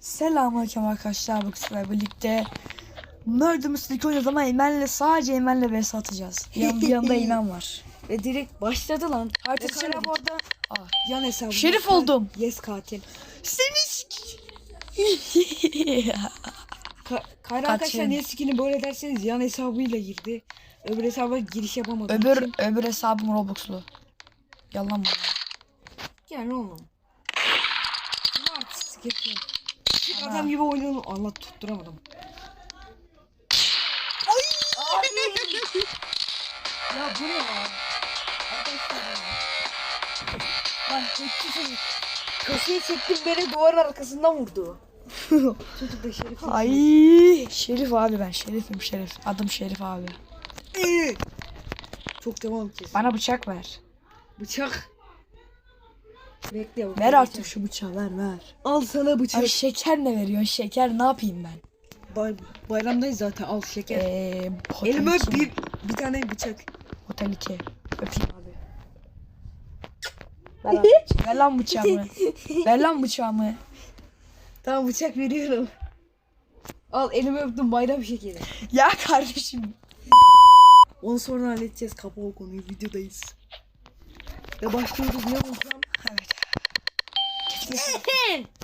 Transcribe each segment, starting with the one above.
Selamünaleyküm arkadaşlar bu kısımla birlikte Nerd'ımız ilk oynuyoruz ama Eymen'le sadece Eymen'le vs atacağız. Yan, yanında Eymen var. Ve direkt başladı lan. Kara bu arada. Aa, Yan hesabı. Şerif oldum. Yes katil. Seni Ka Kayra arkadaşlar niye skin'i böyle derseniz yan hesabıyla girdi. Öbür hesaba giriş yapamadı. öbür öbür hesabım Robux'lu. Yalan mı? Yani oğlum. Ne artistik Ana. adam gibi oynayalım. Allah tutturamadım. ya bu ne ya? Arkadaşlar ya. Lan çekti. Köşeye çektim beni duvar arkasından vurdu. Çocuk da şerif. Ay Şerif abi ben Şerif'im Şerif. Adım Şerif abi. Çok devam edeceğiz. Bana bıçak ver. Bıçak. Bekle. Ver bıçak. artık şu bıçağı ver ver. Al sana bıçak. Abi şeker ne veriyorsun? Şeker ne yapayım ben? Bay, bayramdayız zaten al şeker. Eee Elime 2. bir, bir tane bıçak. Hotel 2. Öpeyim abi. Ver, lan, ver lan bıçağımı. ver lan bıçağımı. Tamam bıçak veriyorum. Al elime öptüm bayram şekeri. Ya kardeşim. Onu sonra halledeceğiz kapa o konuyu videodayız. Ve başlıyoruz ne olacağım? Evet.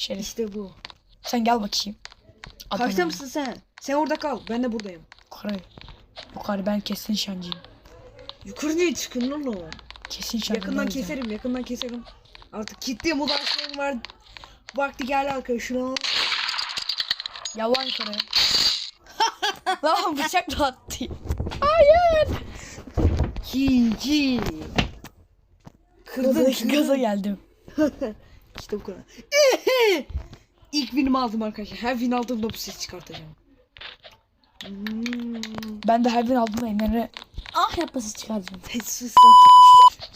Şerif İşte bu. sen gel bakayım. Adana. Kaçta mısın sen? Sen orada kal ben de buradayım. Yukarı. Yukarı ben kesin şancıyım. Yukarı niye çıkın lan oğlum? Kesin şancıyım. Yakından keserim yakından keserim. Artık kitleyim ulaşmam var. Vakti geldi arkadaşlar. Yalan yukarı. lan bıçak da attı. Hayır. Gaza, kırdın. gaza geldim. İşte bu kadar. İlk winimi aldım arkadaşlar. Her win aldığımda bu ses çıkartacağım. Hmm. Ben de her bir aldığımda Emre'ne ah yapması çıkardım. Sus lan.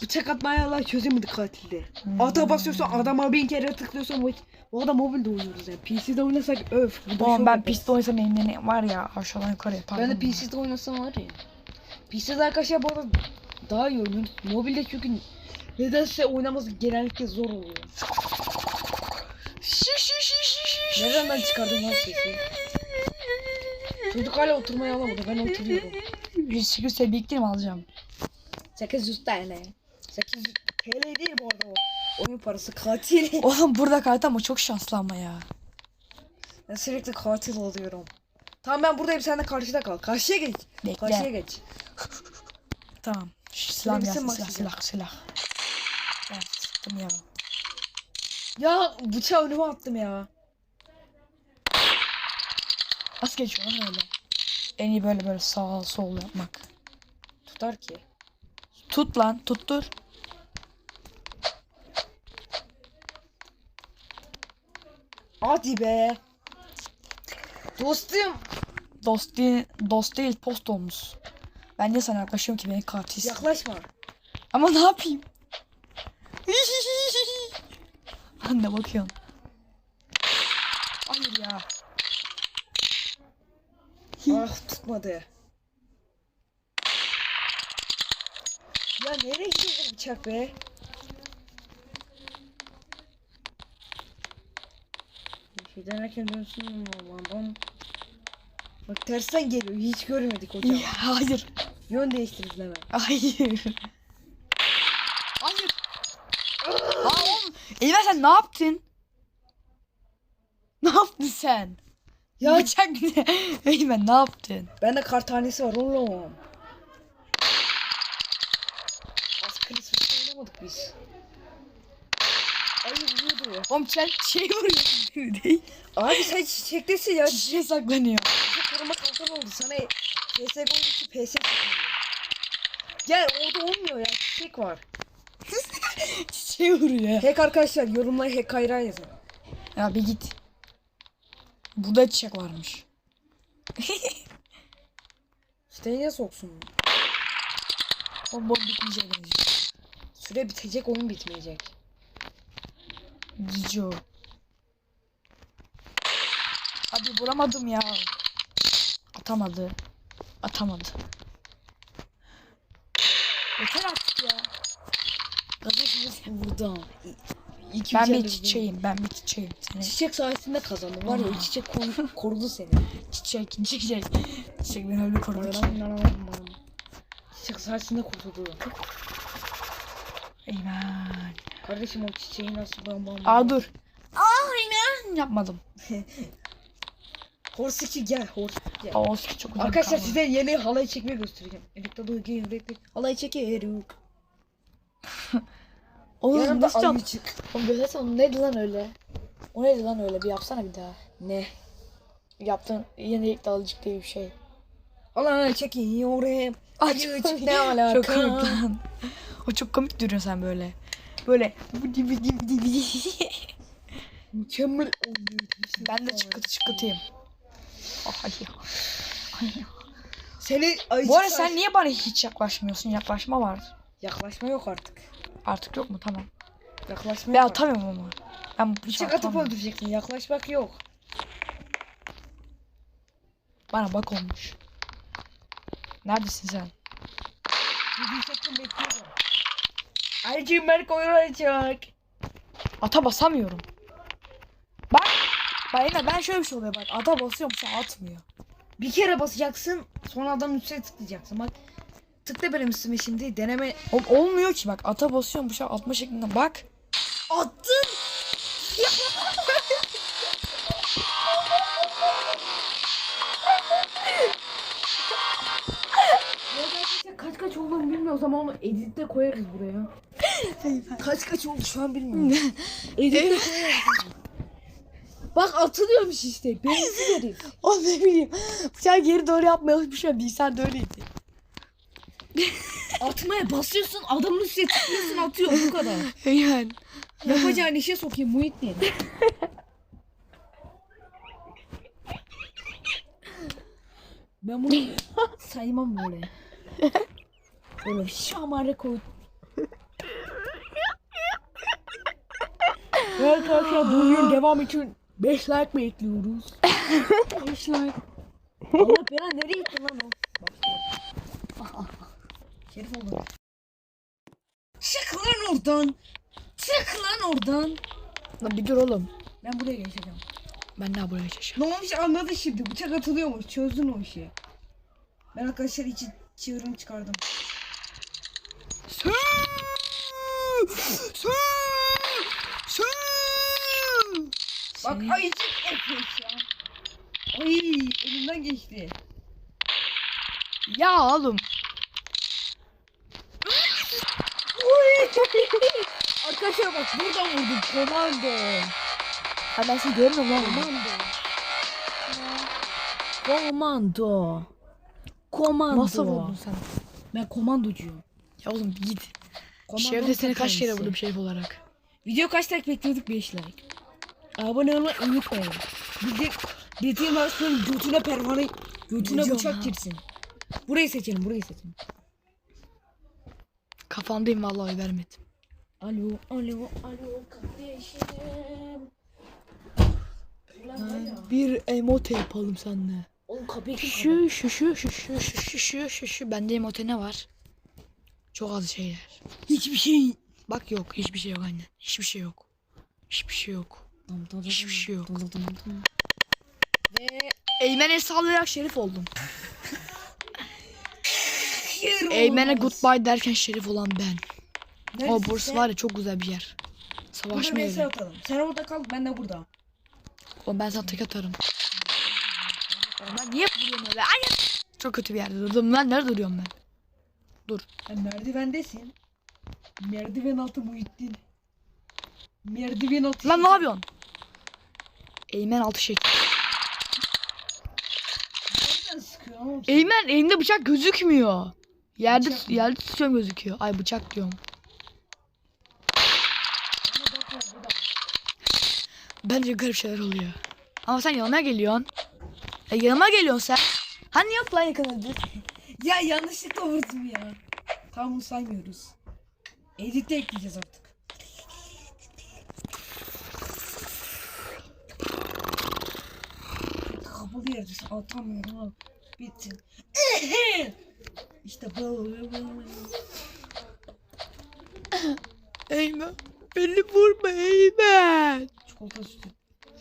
Bıçak atmaya Allah çözemedi katilde. Hmm. Ata basıyorsan adama bin kere tıklıyorsan bu, bu adam mobilde oynuyoruz yani. PC'de oynasak öf. şov ben piste oynasam Emre'ne var ya aşağıdan yukarı yapardım. Ben de PC'de oynasam var ya. PC'de arkadaşlar bu arada daha iyi oynuyor. Mobilde çünkü nedense oynaması genellikle zor oluyor. Nereden ben çıkardım lan sesi? Çocuk hala oturmayı alamadı. Ben oturuyorum. 108 biriktir mi alacağım? 800 TL. 800 TL değil bu arada o. Oyun parası katil. Oğlum burada kartı ama çok şanslı ama ya. Ben sürekli katil oluyorum. Tamam ben buradayım sen de karşıda kal. Karşıya geç. Bekle. Karşıya geç. Tamam. Silah bir silah silah silah. Sıktım ya. Ya bıçağı önüme attım ya. Nasıl geçiyor lan öyle? En iyi böyle böyle sağ sol yapmak. Tutar ki. Tut lan tuttur. Hadi be. Dostum. Dost değil, dost değil post olmuş. Ben niye sana yaklaşıyorum ki beni katilsin? Yaklaşma. Ama ne yapayım? Anne bakıyorum. Hayır ya. ah tutmadı. Ya nereye gidiyor bıçak be? Bir denerken dönsün Allah'ım. Bak tersten geliyor. Hiç görmedik hocam. Ya, hayır. Yön değiştiririz hemen. Hayır. Aa, Eyvah sen ne yaptın? Ne yaptın sen? Ya- bıçak ne? Eyvah ne yaptın? Bende kar tanesi var oğlum. Az Christmas oynamadık biz. Ay vuruyordu. Oğlum sen şey vuruyorsun değil. Abi sen çiçektesin ya. Çiçeğe saklanıyor. Çiçek koruma kalkan oldu. Sana CSGO'daki PS çıkmıyor. Gel orada olmuyor ya. Çiçek var. Çiçeğe vuruyor. Hack arkadaşlar yorumlara hack hayran yazın. Ya bir git. Burada çiçek varmış. Siteye soksun. O bot bitmeyecek benziyor. Süre bitecek oyun bitmeyecek. Cicio. Abi vuramadım ya. Atamadı. Atamadı. Yeter artık ya. Vurdu ama. İki Ben bir çiçeğim. Ben bir çiçeğim. Seni Çiçek sayesinde kazandım. Var ya çiçek koru- korudu seni. çiçek, çiçek. Çiçek beni öyle korudu ki. Çiçek sayesinde kurtuldu. Eymen. Kardeşim o çiçeği nasıl bam bam Aa dur. Aynen. Yapmadım. Horse 2 gel Horse gel. Aa, o çok. Arkadaşlar kaldı. size yeni halay çekmeyi göstereceğim. Elekte dur gel elekte. Halay çekiyoruz. Oğlum Yanımda nasıl ayı çık. Oğlum göstersene onu neydi lan öyle? O neydi lan öyle? Bir yapsana bir daha. Ne? Yaptın yenilik dalıcık diye bir şey. Halay çekiyorum. Çok- çık ne alaka? Çok komik lan. O çok komik duruyorsun sen böyle. Böyle. Mükemmel oynuyor. ben de çıkıt çıkıtayım. Ay ya. Ay ya. Seni ayı Bu arada sen niye bana hiç yaklaşmıyorsun? Yaklaşma var. Yaklaşma yok artık. Artık yok mu? Tamam. Yaklaşma Ben yok. artık. atamıyorum ama. Ben bu Bıçak atıp öldüreceksin. Yaklaşmak yok. Bana bak olmuş. Neredesin sen? Video çektim bekliyorum. Ayıcığım ben koyulacak. Ata basamıyorum. Bak. Yine ben şöyle bir şey oluyor bak. Ata basıyorum sen atmıyor. Bir kere basacaksın. Sonra adamın üstüne tıklayacaksın. Bak. Tıkla benim üstüme şimdi. Deneme. Oğlum olmuyor ki bak. Ata basıyorum bu şey atma şeklinde. Bak. Attın. Kaç kaç olduğunu bilmiyoruz ama onu editte koyarız buraya. kaç kaç oldu şu an bilmiyorum. editte koyarız. Bak atılıyormuş işte. Benimsiz herif. O ne bileyim. Bıçağı geri doğru yapmaya şey değil. Sen de öyleydi. Atmaya basıyorsun adamın üstüne tıklıyorsun atıyor bu kadar. Yani. Yapacağın işe sokayım Muhittin. ben bunu saymam böyle. Böyle şamare koy. Evet arkadaşlar bu videonun devam için 5 like bekliyoruz. 5 like. Allah bela nereye gitti lan o? Bak. Şerif oldu. Çık lan oradan. Çık lan oradan. Lan bir dur oğlum. Ben buraya geçeceğim. Ben ne buraya geçeceğim. Ne olmuş anladın şimdi. Bıçak atılıyormuş. Çözdün o işi. Ben arkadaşlar için çığırım çıkardım. Sü! Sü! Sü! Bak ayıcık şu an. Ay elimden geçti. Ya oğlum. Arkadaşlar bak buradan vurdum. Komando. Ha ben seni görmüyorum lan. Komando. Komando. Komando. Nasıl vurdun sen? Ben komandocuyum. Ya oğlum bir git. Komando Şerif'te seni kaç kere vurdum Şerif olarak? Video kaç like bekliyorduk? 5 like. Abone olmayı unutmayın. Bir de dediğim hastanın götüne pervane götüne bıçak girsin. Burayı seçelim, burayı seçelim. Kafandayım vallahi vermedim. Alo, alo, alo kardeşim. Bir emote yapalım seninle. Oğlum kapıyı kim? Şu şu şu şu şu şu şu şu şu şu bende emote ne var? Çok az şeyler. Hiçbir şey. Bak yok hiçbir şey yok anne. Hiçbir şey yok. Hiçbir şey yok. Hiçbir şey yok. Ve Eymen'e sallayarak Şerif oldum. yer Eymen'e goodbye derken Şerif olan ben. O Neredesin burası sen? var ya çok güzel bir yer. Vs yeri. atalım. Sen orada kal, ben de burada. Oğlum ben sana tek atarım. Ben niye vuruyorum öyle? Ay! Çok kötü bir yerde durdum. Ben nerede duruyorum ben? Sen merdivendesin. Merdiven altı Muhittin. Merdiven altı. Lan ne yapıyorsun? Eymen altı oğlum? Eymen elinde bıçak gözükmüyor. Yerde Bıçak yerde tutuyorum gözüküyor. Ay bıçak diyorum. Bence garip şeyler oluyor. Ama sen yanıma geliyorsun. E yanıma geliyorsun sen. Hani yok lan yakaladı. Ya yanlışlıkla vurdum ya. Tamam bunu saymıyoruz. Edit'te ekleyeceğiz artık. Kapalı yerdesin atamıyorum ha. İşte böyle. Eymen. Beni vurma Eymen. Çikolata sütü.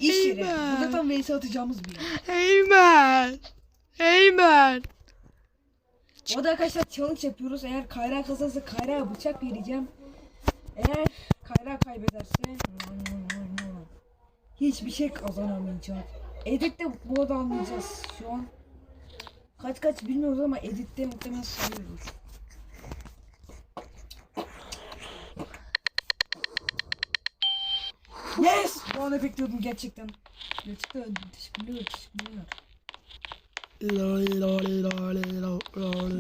İş yeri. Eyvah. Burada tam vs atacağımız bir yer. Eymen. Eymen. Bu arada arkadaşlar challenge yapıyoruz. Eğer Kayra kazanırsa Kayra'ya bıçak vereceğim. Eğer Kayra kaybederse hiçbir şey kazanamayacak. Editte bu arada anlayacağız şu an. Kaç kaç bilmiyoruz ama editte muhtemelen sayıyoruz. Yes! Bu an bekliyordum gerçekten. Gerçekten teşekkürler, teşekkürler.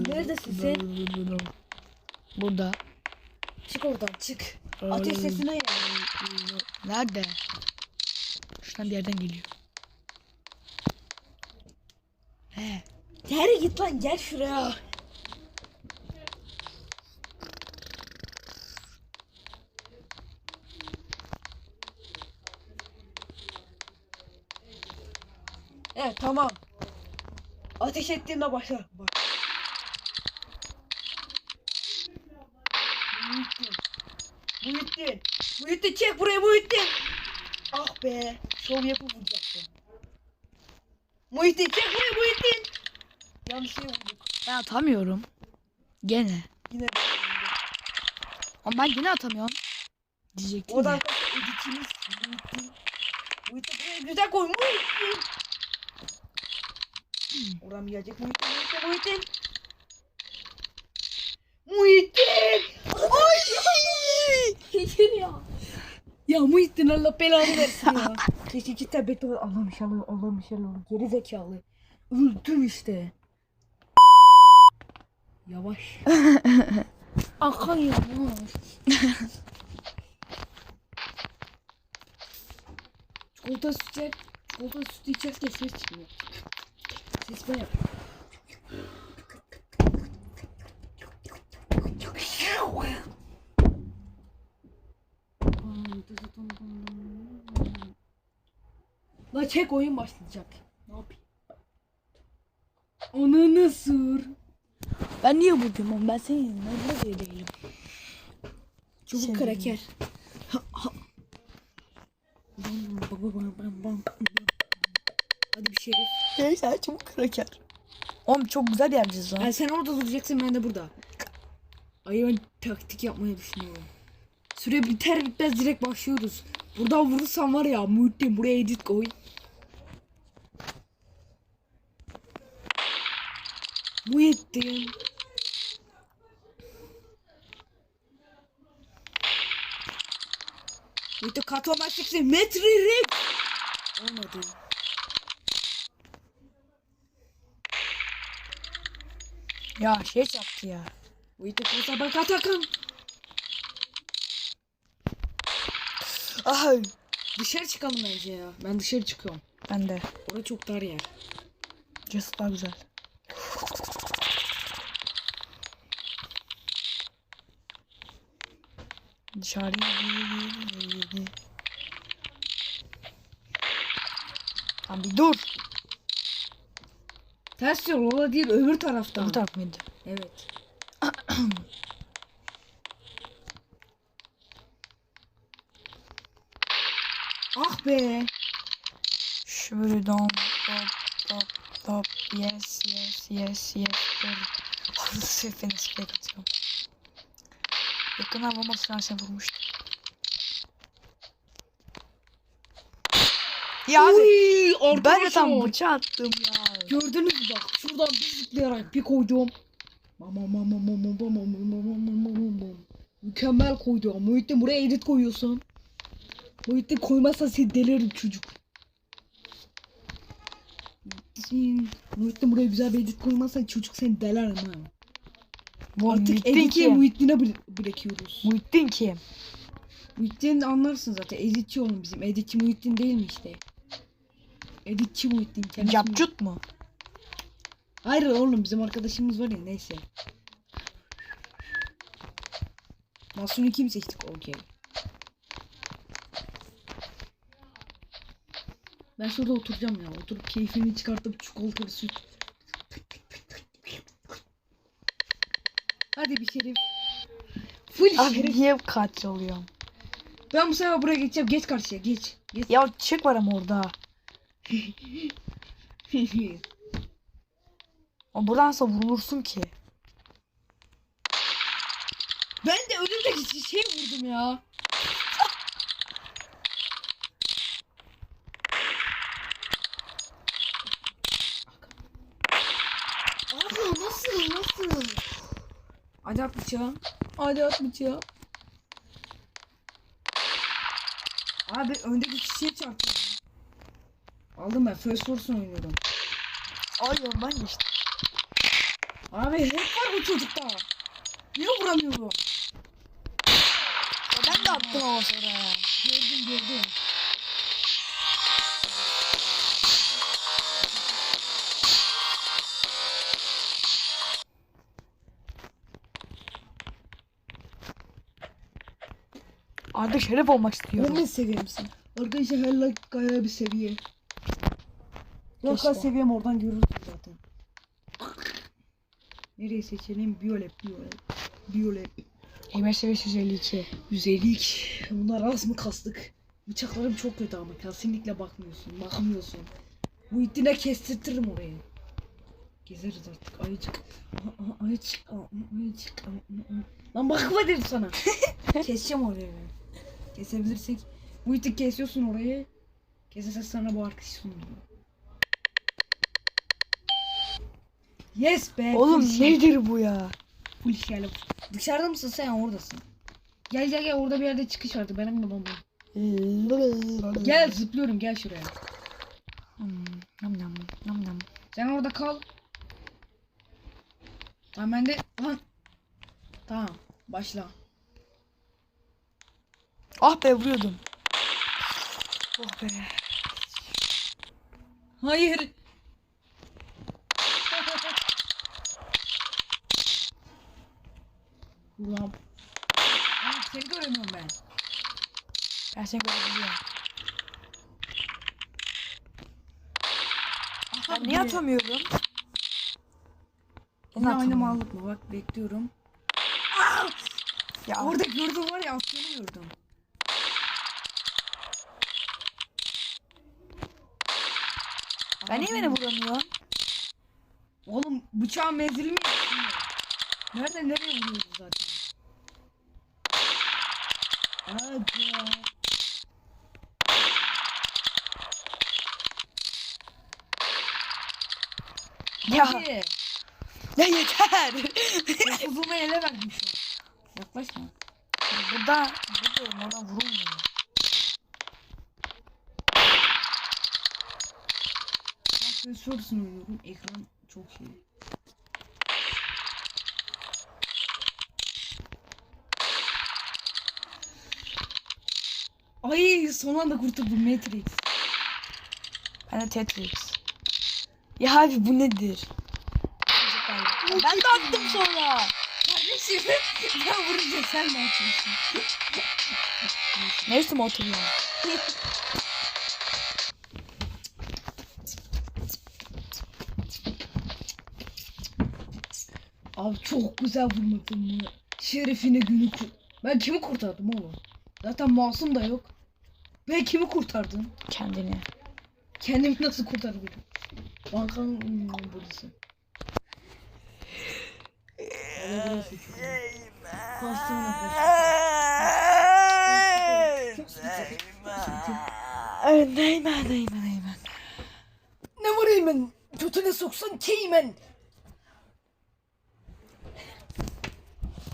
Neredesin sen? Burada. Çık oradan çık. Ateş sesine ya. Nerede? Şuradan bir yerden geliyor. He. Gel git lan gel şuraya. Evet tamam. Ateş ettiğinde başla. Bak. Muhittin. Muhittin. Muhittin çek buraya Muhittin. Ah be. Şov yapıp vuracaktım. Muhittin çek buraya Muhittin. Yanlış yere vurduk. Ben atamıyorum. Gene. Yine de. Ama ben yine atamıyorum. Diyecektim O da ya. arkadaşlar editimiz Muhittin. Muhittin buraya güzel koy Muhittin. Oradan mı gelecek Muhittin Muhittin Muhittin. Muhittin. Ay! Geçin ya. Ya Muhittin Allah belanı versin ya. Keşke cidden bekle. Allah'ım inşallah Allah'ım inşallah. Geri zekalı. Öldüm işte. Yavaş. Akan yavaş. Çikolata sütü çikolata sütü içerken ses çıkıyor. Ses ben yap. La çek oyun başlayacak. Ne yapayım? Onu nasıl? Ben niye oğlum? Ben senin yanında burada değilim. Çubuk Sen kraker. Hadi bir şerif. Neyse çabuk kraker. Oğlum çok güzel yerciz lan. Yani sen orada duracaksın ben de burada. Ay ben taktik yapmayı düşünüyorum. Süre biter bitmez direkt başlıyoruz. Buradan vurursam var ya Muhittin buraya edit koy. Muhittin. Karton başlıksın. Metre rip. Olmadı. Ya şey yaptı ya. Muhittin kursa bak Atakan. Ay. Dışarı çıkalım bence ya. Ben dışarı çıkıyorum. Ben de. Orada çok dar yer. Just daha güzel. Girdi. Tamam bir dur. Ters yol ola değil öbür taraftan. Bu taraf mıydı? Evet. ah be. Şöyle dom top top top yes yes yes yes. Hızlı sefeni spek Yakından vurması lazım vurmuştu. Ya abi Uy, ben de tam bıçağı attım ya. Gördünüz mü bak şuradan bir zıplayarak bir koydum. Mükemmel koydu. Muhittin buraya edit koyuyorsun. Muhittin koymazsa seni delirim çocuk. Muhittin buraya güzel bir edit koymazsan çocuk seni deler ama. Artık Muhittin editi kim? Muhittin'e bıra- bırakıyoruz. Muhittin kim? Muhittin anlarsın zaten. Editçi oğlum bizim. Editçi Muhittin değil mi işte? Editçi Muhittin. kendisi Yapcut mu? Hayır oğlum bizim arkadaşımız var ya neyse. Masum'u kim seçtik? Okey. Ben şurada oturacağım ya. Oturup keyfimi çıkartıp çikolatalı süt. Hadi bir şerif. Full Abi şerif. niye katil oluyorum? Ben bu sefer buraya geçeceğim. Geç karşıya geç. Geç. Ya çık var ama orada. Ama buradan sonra vurulursun ki. ben de önümdeki şey vurdum ya. Abi nasıl nasıl? Hadi at bıçağı. Hadi at bıçağı. Abi öndeki kişiye çarptım. Aldım ben. First person oynuyorum. Ay ondan geçti. Abi hep var bu çocukta. Niye vuramıyorum? Ya ben de attım ama sonra. Gördüm gördüm. Artık şeref olmak istiyorum. 15 seviye misin? Arkadaşlar her like gaya bir seviye. Yok kaç seviyem oradan görürsün zaten. Nereye seçelim? Biyolep, biyolep. Biyolep. Emir seviyesi 152. 152. Bunlar az mı kastık? Bıçaklarım çok kötü ama kesinlikle bakmıyorsun. Bakmıyorsun. Bu itine kestirtirim orayı. Gezeriz artık ayıcık. Aha, aha, Ayıcık. aha, Ayıcık. aha, aha. Lan bakma dedim sana. Keseceğim orayı ben. Kesebilirsek. Bu iti kesiyorsun orayı. Kesersen sana bu arkadaşı sunuyor. Yes be. Oğlum full nedir bu ya? Full. Dışarıda mısın sen oradasın. Gel gel gel orada bir yerde çıkış vardı benim de bombam. Gel zıplıyorum gel şuraya. Hmm, Nam nam nam nam. Sen orada kal. Tamam ben de lan. Tamam başla. Ah be vuruyordum. Oh be. Hayır. Ulan. Ay, seni göremiyorum ben. Ben seni görebiliyorum. Ben niye atamıyorum? Yine aynı mallık mı? Bak bekliyorum. Ya Orada gördüm var ya atlarını gördüm. Ben niye beni vuramıyorsun? Oğlum bıçağın menzili mi yetmiyor? Nerede nereye vuruyoruz zaten? Aga. Ya, Hadi. ya yeter. Uzunma ele verdim şu an. Yaklaşma. burada, vuruyorum oradan vurulmuyor. Ben person oynuyorum. Ekran çok şey. Ay son anda kurtuldum Matrix. Ben de Tetris. Ya abi bu nedir? Ya ben de attım sonra. Kardeşim ben vurunca sen ne yapıyorsun? Ne üstüme oturuyor? Abi çok güzel vurmadın mı? Şerefine günü kur... Ben kimi kurtardım oğlum? Zaten masum da yok. Ben kimi kurtardım? Kendini. Kendimi nasıl kurtarabilirim? Bankanın hmm, burası. Valla burası çok iyi. Kaç tane Çok sıkıntı. Çok sıkıntı. Neymen neymen neymen. Ne var Eymen? Götüne soksan ki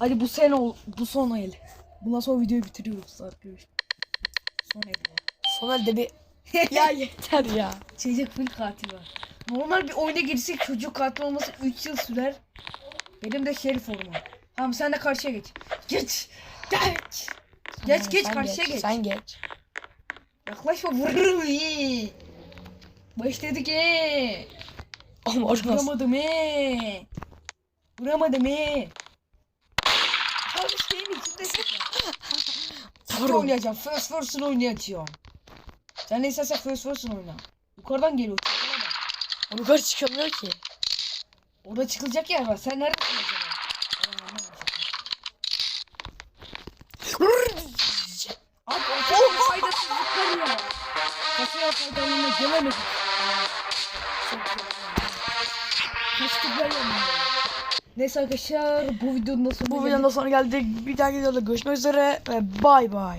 Hadi bu sen ol, bu son el. Bundan sonra videoyu bitiriyoruz arkadaşlar. Son el. Son elde bir... ya yeter ya. Çocuk full katil var. Normal bir oyuna girsek çocuk katil olması 3 yıl sürer. Benim de şerif olma. Tamam sen de karşıya geç. Geç. Geç. Geç geç Sen karşıya geç. Sen geç. Yaklaşma vururum iyi. Başladık ee. Ama? Vuramadım ee. Vuramadım ee. Abi şeyin içinde Full oynayacağım. First person oynayacağım. Sen ne istersen first person oyna. Yukarıdan geliyor. yukarı çıkamıyor ki. Orada çıkılacak yer var. Sen neredesin Neyse arkadaşlar bu videonun da sonuna Bu videonun da sonuna geldik. Bir dahaki videoda görüşmek üzere ve bay bay.